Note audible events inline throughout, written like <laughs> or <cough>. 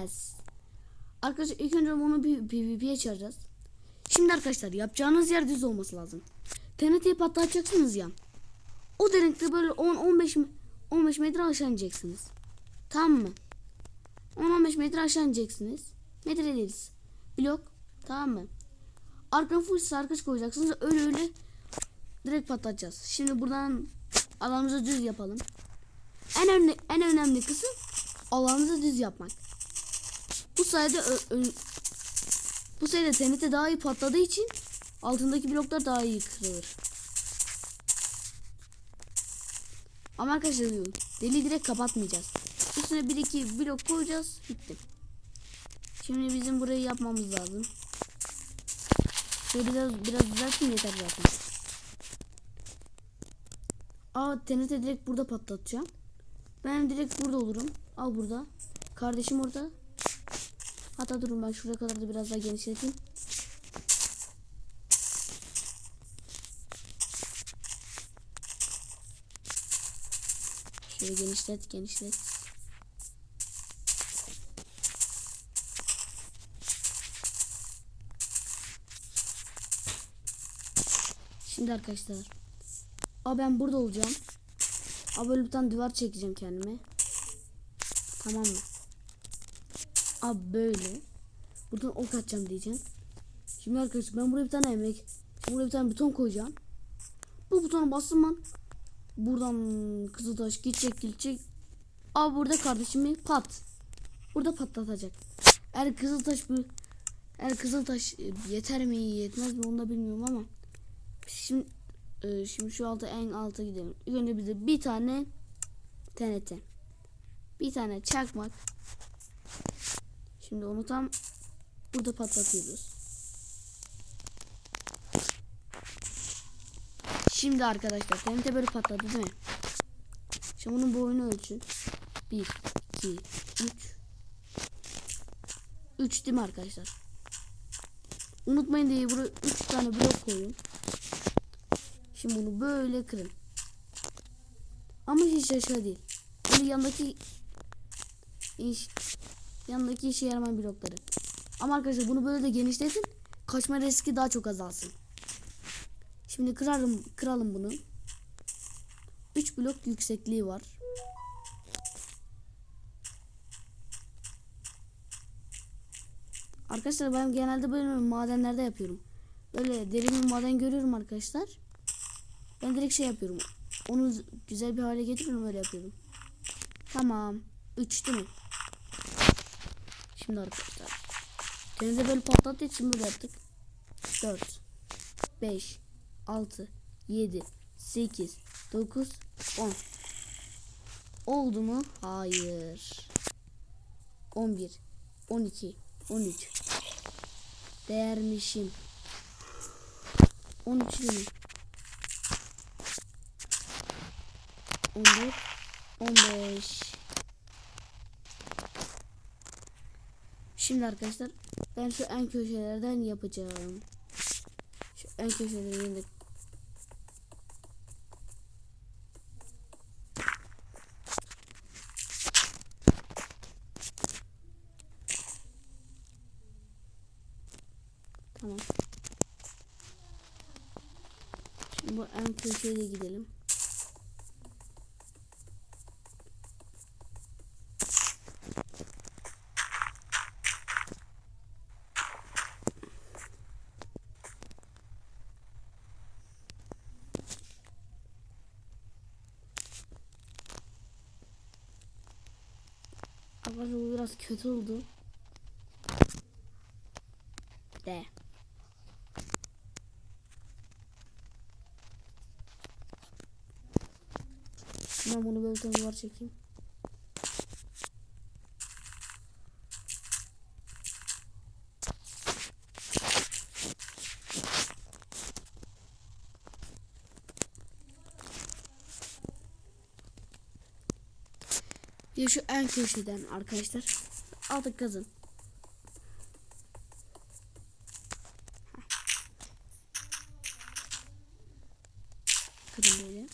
Yes. Arkadaşlar ilk önce onu bir PvP'ye çağıracağız. Şimdi arkadaşlar yapacağınız yer düz olması lazım. TNT'yi patlatacaksınız ya. O derinlikte böyle 10-15 me- 15 metre aşağı ineceksiniz. Tamam mı? 10-15 metre aşağı ineceksiniz. Metre değiliz. Blok. Tamam mı? Arkana full sarkış koyacaksınız. Öyle öyle direkt patlatacağız. Şimdi buradan alanımızı düz yapalım. En önemli, en önemli kısım alanımızı düz yapmak. Bu sayede bu sayede TNT daha iyi patladığı için altındaki bloklar daha iyi kırılır. Ama arkadaşlar deli direkt kapatmayacağız. Üstüne bir iki blok koyacağız. Bitti. Şimdi bizim burayı yapmamız lazım. Şöyle biraz biraz düzeltin yeter zaten. Aa TNT direkt burada patlatacağım. Ben direkt burada olurum. Al burada. Kardeşim orada. Hatta durun ben şuraya kadar da biraz daha genişleteyim. Şöyle genişlet genişlet. Şimdi arkadaşlar. Aa ben burada olacağım. Aa böyle bir tane duvar çekeceğim kendime. Tamam mı? Aa böyle. Buradan ok atacağım diyeceğim. Şimdi arkadaşlar ben buraya bir tane emek. Buraya bir tane buton koyacağım. Bu butona bastım ben. Buradan kızıltaş gidecek gidecek. Aa burada kardeşimi pat. Burada patlatacak. Eğer kızıltaş bu eğer kızıltaş e, yeter mi yetmez mi onu da bilmiyorum ama şimdi e, şimdi şu alta en alta gidelim. İlk önce bize bir tane TNT. Bir tane çakmak. Şimdi onu tam burada patlatıyoruz. Şimdi arkadaşlar TNT böyle patladı değil mi? Şimdi bunun boyunu ölçün. 1, 2, 3. 3 değil mi arkadaşlar? Unutmayın diye buraya 3 tane blok koyun. Şimdi bunu böyle kırın. Ama hiç aşağı değil. Böyle yanındaki yanındaki işe yaramayan blokları. Ama arkadaşlar bunu böyle de genişletin. Kaçma riski daha çok azalsın. Şimdi kırarım, kıralım bunu. 3 blok yüksekliği var. Arkadaşlar ben genelde böyle madenlerde yapıyorum. Böyle derin bir maden görüyorum arkadaşlar. Ben direkt şey yapıyorum. Onu güzel bir hale getiriyorum öyle yapıyorum. Tamam. 3 değil mi? Şimdi arkadaşlar. Denize böyle patlattığı için böyle yaptık. 4 5 6 7 8 9 10 Oldu mu? Hayır. 11 12 13 Değermişim. 13 değil mi? 14 15 Şimdi arkadaşlar ben şu en köşelerden yapacağım. Şu en köşelerden de Tamam. Şimdi bu en köşeye de gidelim. Arkadaşlar bu biraz kötü oldu. De. Ben bunu böyle duvar çekeyim. şu en köşeden arkadaşlar. Aldık kazın. Kazın böyle.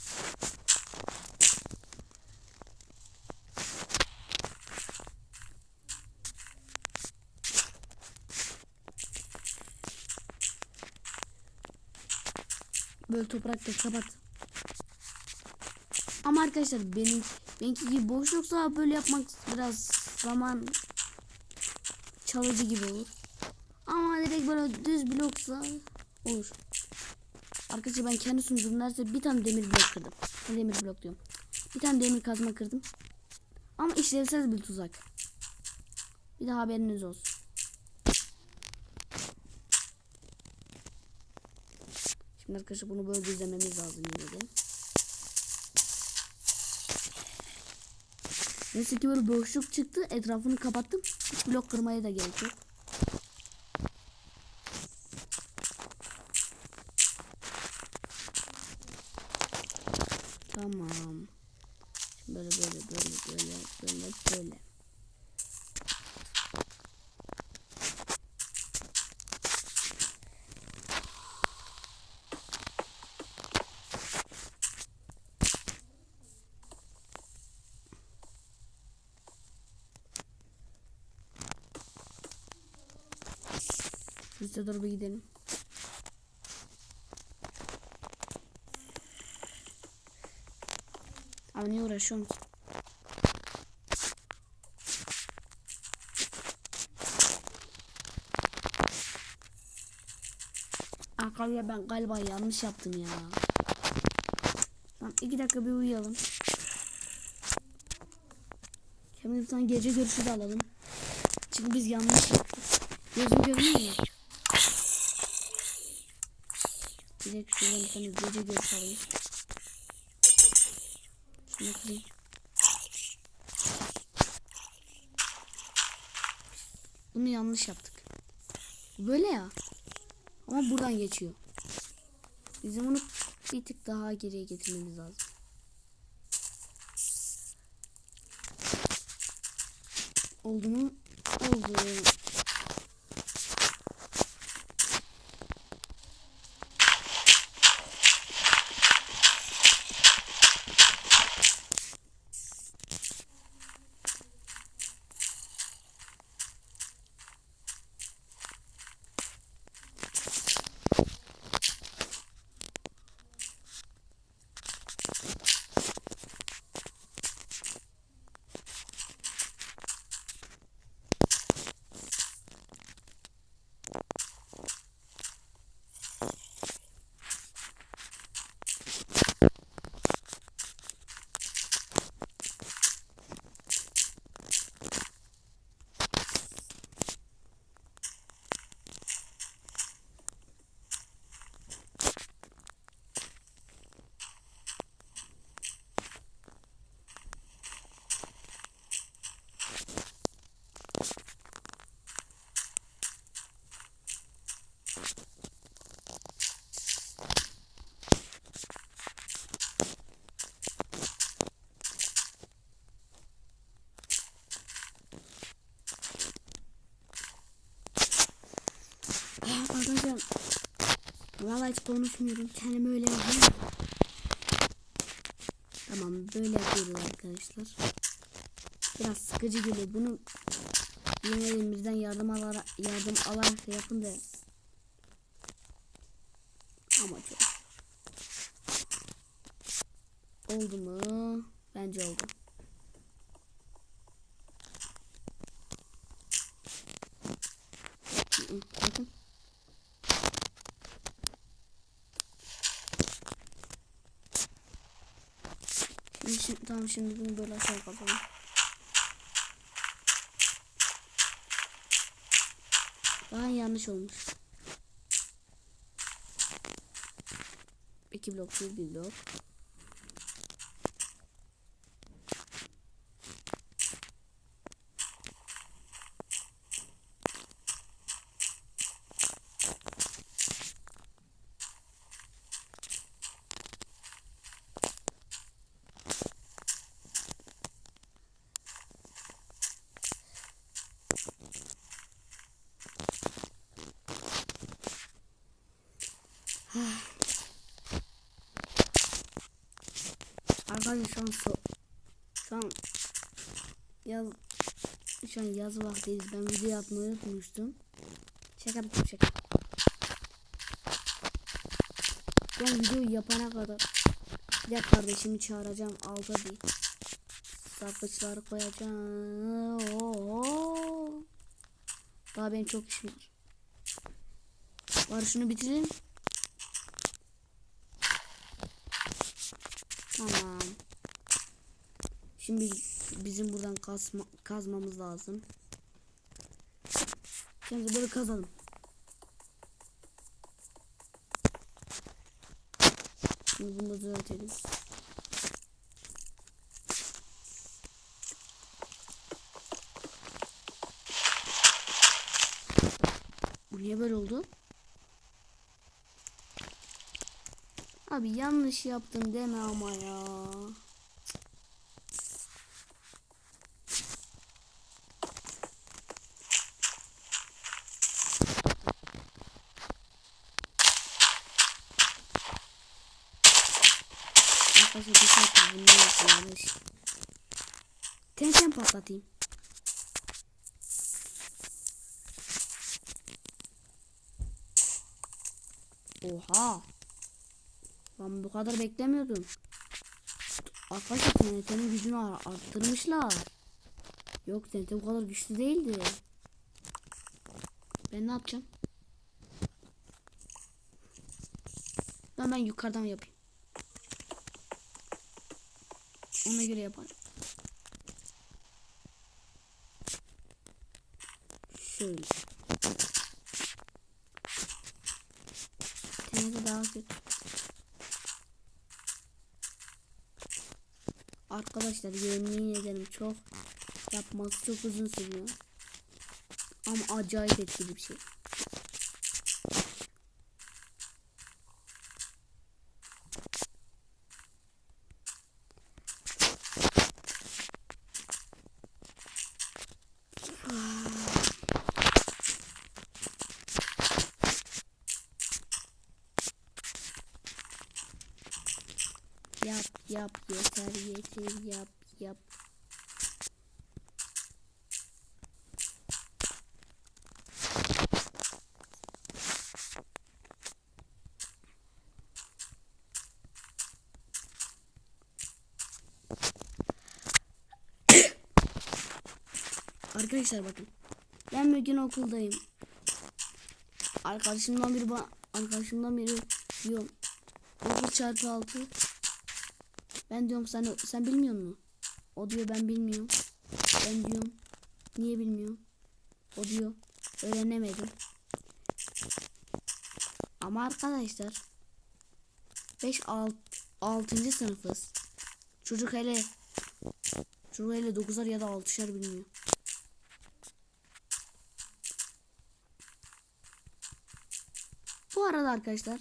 Böyle toprakla kapat. Ama arkadaşlar benim benimki gibi boşluksa böyle yapmak biraz zaman çalıcı gibi olur. Ama direkt böyle düz bloksa olur. Arkadaşlar ben kendi sunucum neredeyse bir tane demir blok kırdım. Demir blok diyorum. Bir tane demir kazma kırdım. Ama işlevsiz bir tuzak. Bir daha haberiniz olsun. Şimdi arkadaşlar bunu böyle düzlememiz lazım yine de. Neyse ki böyle boşluk çıktı. Etrafını kapattım. Hiç blok kırmaya da gerek yok. Tamam. Şimdi böyle böyle böyle böyle böyle böyle. Üste doğru bir gidelim. Abi niye uğraşıyorum ki? Arkadaşlar ben galiba yanlış yaptım ya. Tamam iki dakika bir uyuyalım. Kendimizden gece görüşü de alalım. Çünkü biz yanlış yaptık. Gözüm görmüyor mu? Direkt şuradan bir tane gece görüşü alayım. Bunu yanlış yaptık. Böyle ya. Ama buradan geçiyor. Bizim onu bir tık daha geriye getirmemiz lazım. Oldu mu? Oldu. Arkadaşlar Vallahi hiç konuşmuyorum. Kendimi öyle yapıyorum. Tamam böyle yapıyoruz arkadaşlar. Biraz sıkıcı geliyor. Bunu yine birden yardım alarak yardım alarak yapın da ama çok oldu mu? Bence oldu. Hı hı, Bakın. Şimdi, şimdi, tamam şimdi bunu böyle aşağı kapatalım. Daha yanlış olmuş. İki blok bir blok. Arkadaşlar şu an so şu an yaz şu an yaz vaktiyiz. Ben video yapmayı unutmuştum. Şaka yaptım şaka. Ben videoyu yapana kadar de kardeşimi çağıracağım alta bir sapıçlar koyacağım. Oo. Daha benim çok işim var. Var şunu bitirelim. Tamam. Şimdi bizim buradan kazma, kazmamız lazım. Şimdi böyle kazalım. Şimdi bunu düzeltelim. Bu niye böyle oldu? Abi yanlış yaptım deme ama ya. Arkadaşlar bir saattir bunu yapıyorum yanlış. Tenken patlatayım. Oha. Ben bu kadar beklemiyordum. Arkadaşlar TNT'nin gücünü ar- arttırmışlar. Yok TNT bu kadar güçlü değildi. Ben ne yapacağım? Ben ben yukarıdan yapayım. Ona göre yaparım. TNT daha kötü. Arkadaşlar yemin ederim çok yapması çok uzun sürüyor. Ama acayip etkili bir şey. Yap yeter yeter yap yap. Arkadaşlar bakın. Ben bugün okuldayım. Arkadaşımdan biri arkadaşımdan biri diyor. 9 çarpı 6 ben diyorum sen sen bilmiyor musun? O diyor ben bilmiyorum. Ben diyorum niye bilmiyorum? O diyor öğrenemedim. Ama arkadaşlar 5 6 6. sınıfız. Çocuk hele çocuk hele 9'ar ya da 6'şar bilmiyor. Bu arada arkadaşlar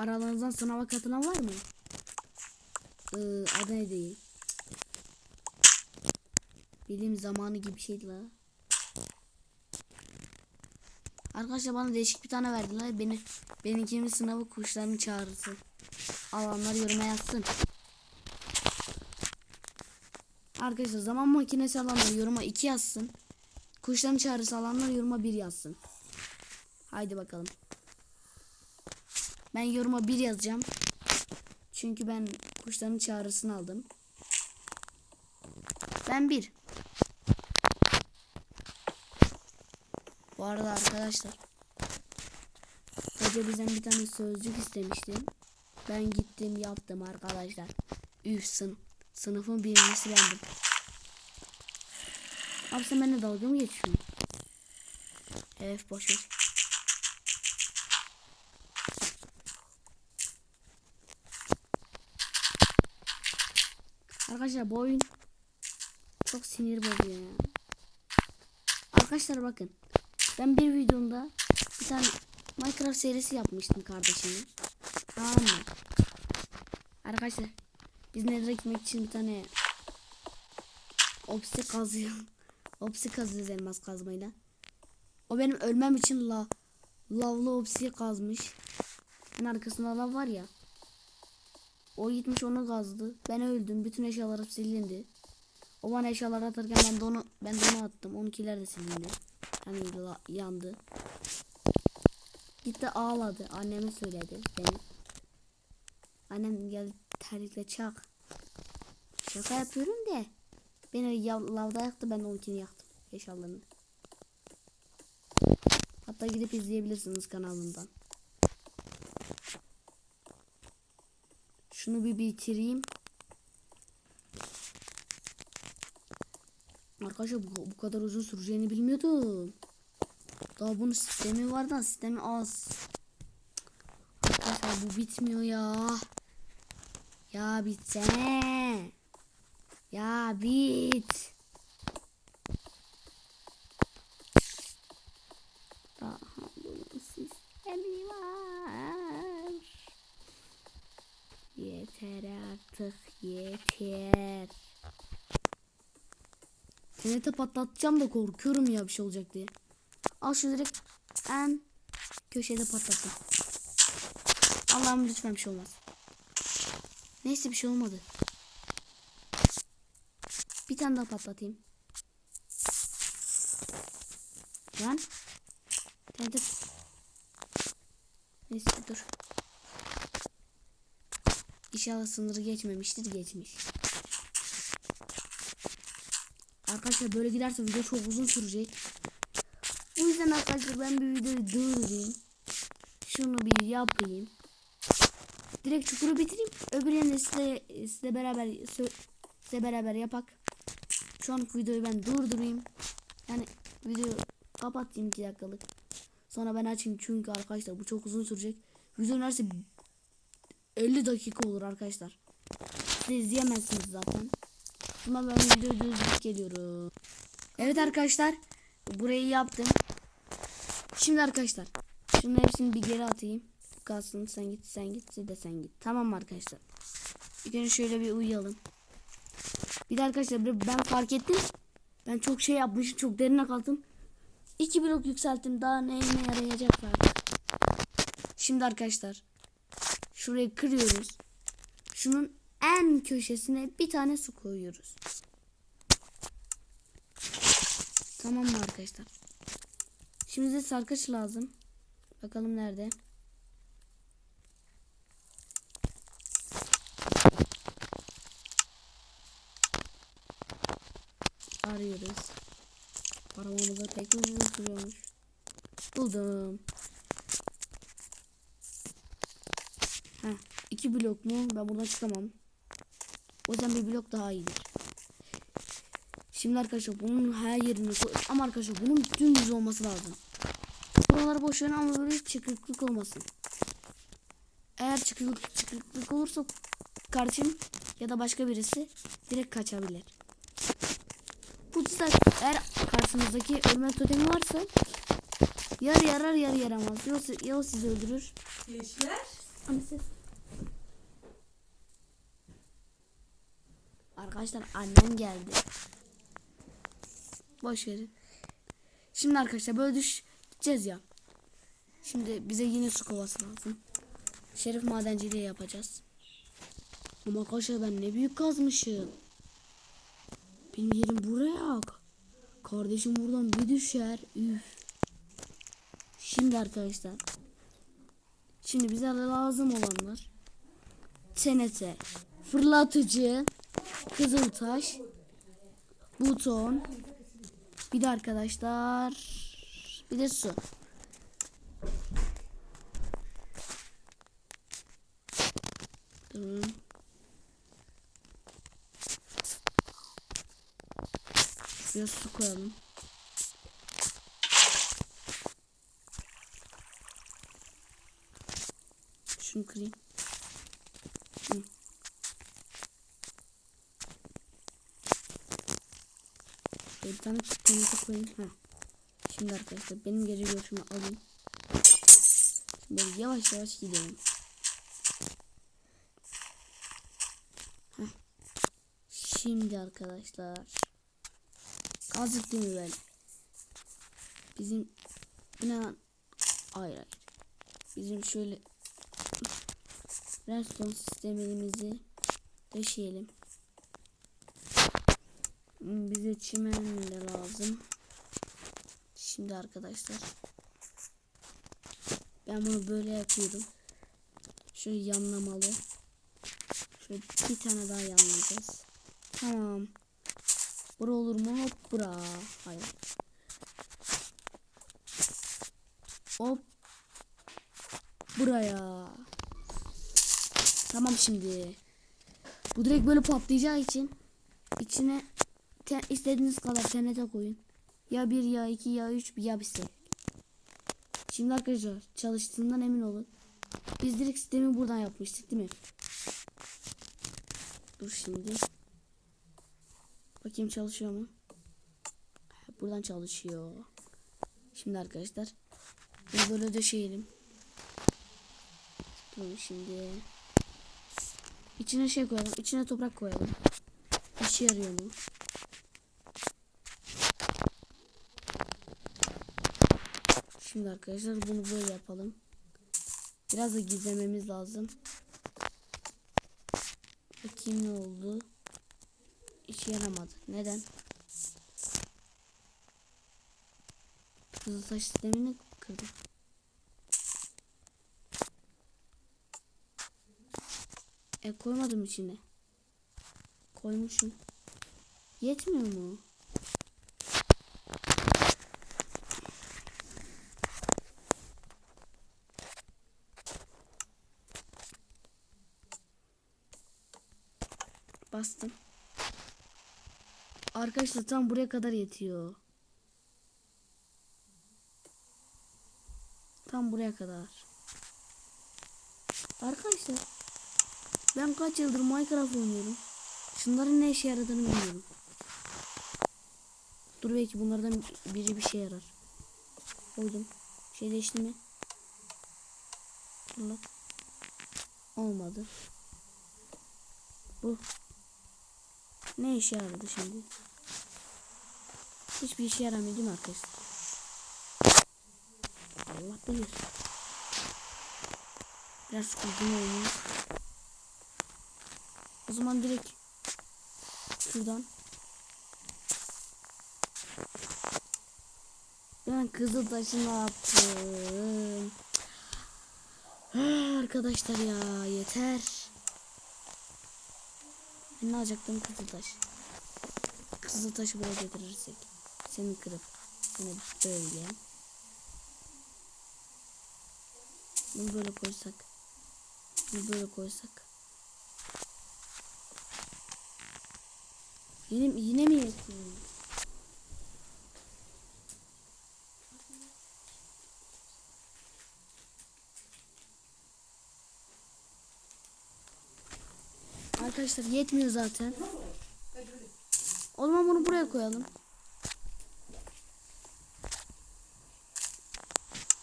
aralarınızdan sınava katılan var mı? Ee, ne değil? Bilim zamanı gibi şeydi la. Arkadaşlar bana değişik bir tane verdiler. Beni benimkinin sınavı kuşların çağrısı. Alanlar yoruma yazsın. Arkadaşlar zaman makinesi alanlar yoruma 2 yazsın. Kuşların çağrısı alanlar yoruma 1 yazsın. Haydi bakalım. Ben yoruma 1 yazacağım. Çünkü ben kuşların çağrısını aldım. Ben 1. Bu arada arkadaşlar. Hoca bizden bir tane sözcük istemişti. Ben gittim yaptım arkadaşlar. Üf sın sınıfın birincisi bendim. Abi sen benimle dalga mı geçiyorsun? Evet boş ver. Arkadaşlar bu oyun çok sinir bozuyor ya. Arkadaşlar bakın. Ben bir videomda bir tane Minecraft serisi yapmıştım kardeşime. Tamam mı? Arkadaşlar biz nereye gitmek için bir tane opsi kazıyor. <laughs> opsi kazıyoruz elmas kazmayla. O benim ölmem için la lavlı opsi kazmış. En arkasında lav var ya. O gitmiş onu kazdı. Ben öldüm. Bütün eşyalarım silindi. O bana eşyalar atarken ben de onu ben de onu attım. Onunkiler de silindi. Hani yandı. gitti ağladı. Anneme söyledi beni. Annem geldi terlikle çak. Şaka yapıyorum de. Beni lavda yaktı ben de onunkini yaktım. Eşyalarını. Hatta gidip izleyebilirsiniz kanalından. Şunu bir bitireyim. Arkadaşlar bu, bu kadar uzun süreceğini bilmiyordum. Daha bunun sistemi var da sistemi az. Arkadaşlar bu bitmiyor ya. Ya bitsene. Ya bit. Daha bunun sistemi var. Yeter artık yeter. TNT patlatacağım da korkuyorum ya bir şey olacak diye. Al şu direkt en köşede patlattım. Allah'ım lütfen bir şey olmaz. Neyse bir şey olmadı. Bir tane daha patlatayım. Lan. TNT. Neyse dur. İnşallah sınırı geçmemiştir geçmiş. Arkadaşlar böyle giderse video çok uzun sürecek. Bu yüzden arkadaşlar ben bir videoyu durdurayım. Şunu bir yapayım. Direkt çukuru bitireyim. Öbürlerini size, size beraber size beraber yapak. Şu an videoyu ben durdurayım. Yani videoyu kapatayım 2 dakikalık. Sonra ben açayım çünkü arkadaşlar bu çok uzun sürecek. Video neredeyse 50 dakika olur arkadaşlar. Siz izleyemezsiniz zaten. Ama ben videoyu düzgün geliyorum. Evet arkadaşlar. Burayı yaptım. Şimdi arkadaşlar. Şunun hepsini bir geri atayım. Kalsın sen git sen git siz de sen git. Tamam arkadaşlar? Bir kere şöyle bir uyuyalım. Bir de arkadaşlar ben fark ettim. Ben çok şey yapmışım. Çok derine kaldım. İki blok yükselttim. Daha neyine yarayacak artık. Şimdi arkadaşlar. Şurayı kırıyoruz. Şunun en köşesine bir tane su koyuyoruz. Tamam mı arkadaşlar? Şimdi de sarkaç lazım. Bakalım nerede? Arıyoruz. Aramamıza pek uzun sürüyormuş. Buldum. Heh, iki blok mu? Ben buradan çıkamam. O yüzden bir blok daha iyidir. Şimdi arkadaşlar bunun her yerini ama arkadaşlar bunun dümdüz olması lazım. Buraları boş verin ama böyle çıkıklık olmasın. Eğer çıkıklık, çıkıklık olursa kardeşim ya da başka birisi direkt kaçabilir. Bu da eğer karşınızdaki ölme totemi varsa yarı yarar yarı yaramaz. Ya, ya sizi öldürür. Gençler. Anne ses. Arkadaşlar annem geldi. Boş verin. Şimdi arkadaşlar böyle düş gideceğiz ya. Şimdi bize yine su kovası lazım. Şerif madenciliği yapacağız. Ama arkadaşlar ben ne büyük kazmışım. Benim yerim buraya. Kardeşim buradan bir düşer. Üf. Şimdi arkadaşlar Şimdi bize lazım olanlar TNT, fırlatıcı, kızıltaş, buton, bir de arkadaşlar bir de su. Durun. Şuraya su koyalım. Şunu kırayım. Şöyle bir tane koyayım. Ha. Şimdi arkadaşlar benim gece görüşümü alayım. Böyle yavaş yavaş gidelim. Heh. Şimdi arkadaşlar. Kazık değil mi? Bizim bina hayır hayır. Bizim şöyle <laughs> redstone sistemimizi döşeyelim. Hmm, Bize çimen de lazım. Şimdi arkadaşlar Ben bunu böyle yapıyorum. Şöyle yanlamalı. Şöyle bir tane daha yanlayacağız. Tamam. Bura olur mu? Hop bura. Hayır. Hop. Buraya. Tamam şimdi. Bu direkt böyle patlayacağı için içine te- istediğiniz kadar TNT koyun. Ya bir ya iki ya üç ya bir şey. Şimdi arkadaşlar çalıştığından emin olun. Biz direkt sistemi buradan yapmıştık değil mi? Dur şimdi. Bakayım çalışıyor mu? Buradan çalışıyor. Şimdi arkadaşlar. Bunu böyle döşeyelim. Dur şimdi. İçine şey koyalım. içine toprak koyalım. İşe yarıyor mu? Şimdi arkadaşlar bunu böyle yapalım. Biraz da gizlememiz lazım. Bakayım ne oldu. İşe yaramadı. Neden? Kızıltaş sistemini kırdım. E koymadım içine. Koymuşum. Yetmiyor mu? Bastım. Arkadaşlar tam buraya kadar yetiyor. Tam buraya kadar. Arkadaşlar ben kaç yıldır Minecraft oynuyorum. Şunların ne işe yaradığını bilmiyorum. Dur belki bunlardan biri bir şey yarar. Koydum. Şey değişti mi? Dur lan. Olmadı. Bu. Ne işe yaradı şimdi? Hiçbir işe yaramıyor değil mi arkadaşlar? Allah bilir. Biraz uzun olmuş. O zaman direkt şuradan ben kızıl taşı ne yaptım? Ah, Arkadaşlar ya yeter. Ne alacaktım kızıltaş. Kızıltaşı buraya getirirsek. Seni kırıp seni böyle. Bunu böyle koysak. Bunu böyle koysak. Yine, yine mi yetmiyor? Arkadaşlar yetmiyor zaten. O zaman bunu buraya koyalım.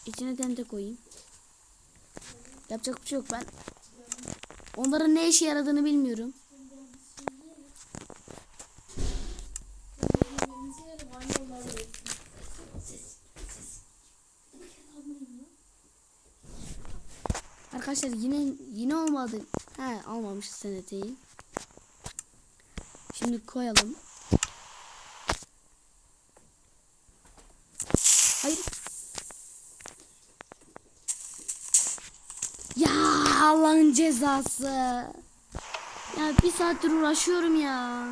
İçine tente koyayım. Yapacak bir şey yok ben. Onların ne işe yaradığını bilmiyorum. Arkadaşlar yine yine olmadı. He almamışız seneteyi. Şimdi koyalım. Hayır. Ya Allah'ın cezası. Ya bir saattir uğraşıyorum ya.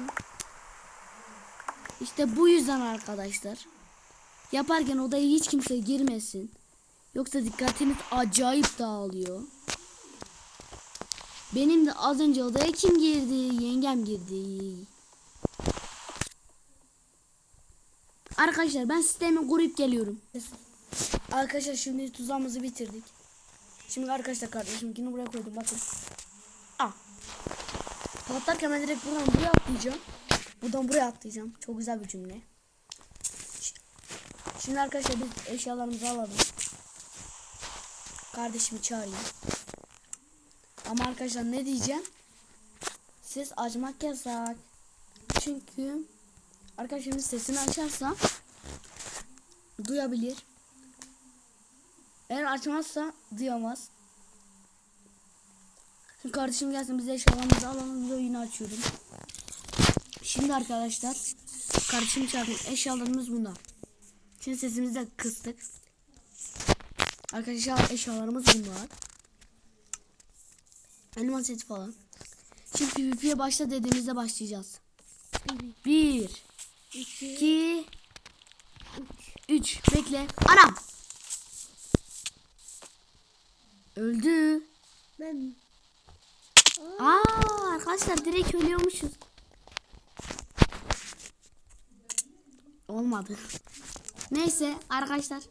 İşte bu yüzden arkadaşlar. Yaparken odaya hiç kimse girmesin. Yoksa dikkatiniz acayip dağılıyor. Benim de az önce odaya kim girdi? Yengem girdi. Arkadaşlar ben sistemi kurup geliyorum. Arkadaşlar şimdi tuzağımızı bitirdik. Şimdi arkadaşlar kardeşimkini buraya koydum bakın. Aa. Patlarken ben direkt buradan buraya atlayacağım. Buradan buraya atlayacağım. Çok güzel bir cümle. Şimdi arkadaşlar biz eşyalarımızı alalım. Kardeşimi çağırayım. Ama arkadaşlar ne diyeceğim? Ses açmak yasak. Çünkü arkadaşımın sesini açarsam duyabilir. Eğer açmazsa duyamaz. Şimdi kardeşim gelsin bize eşyalarımızı alalım. Videoyu yine açıyorum. Şimdi arkadaşlar kardeşim çağırdım. Eşyalarımız bunlar. Şimdi sesimizi de kıstık. Arkadaşlar eşyalarımız bunlar. Elmas seti falan. Şimdi PvP'ye başla dediğimizde başlayacağız. Bir, İki. iki, üç. Bekle. Anam. Öldü. Ben. Aa arkadaşlar direkt ölüyormuşuz. Olmadı. Neyse arkadaşlar.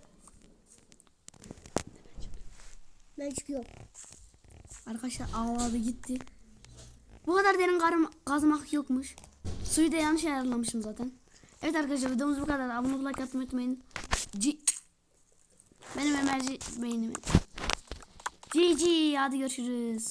Ben çıkıyorum. Arkadaşlar ağladı gitti. Bu kadar derin karım, kazmak yokmuş. Suyu da yanlış ayarlamışım zaten. Evet arkadaşlar videomuz bu kadar. Abone olmayı like atmayı unutmayın. C Benim emerci beynimi. GG hadi görüşürüz.